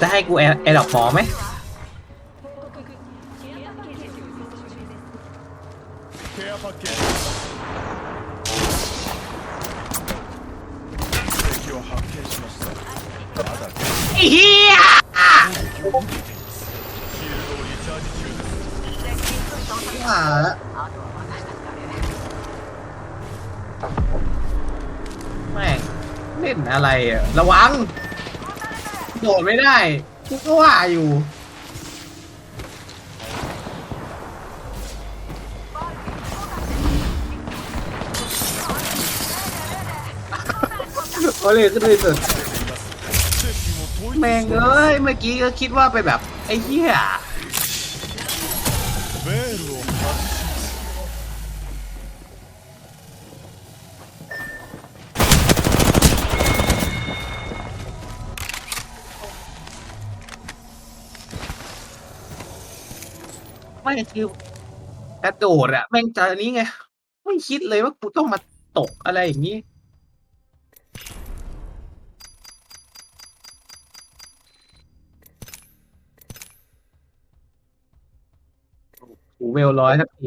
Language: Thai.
จะให้กูแอร์ดอกหมอไหมฮียหาม่งเล่อะไรอะระวัง โดดไม่ได้กูก็ว่าอยู่ เขาเลยขึ้นเลยสุด 精神を統一 แม่งเอ้ย เมื่อกี้ก็คิดว่าไปแบบ ไอ้เหี้ย ベールを発し ไม่คือกระโดดอะแม่งจะนี้ไง ไม่คิดเลยว่ากูต้องมาตกอะไรอย่างนี้ หูเวลร้อยสักที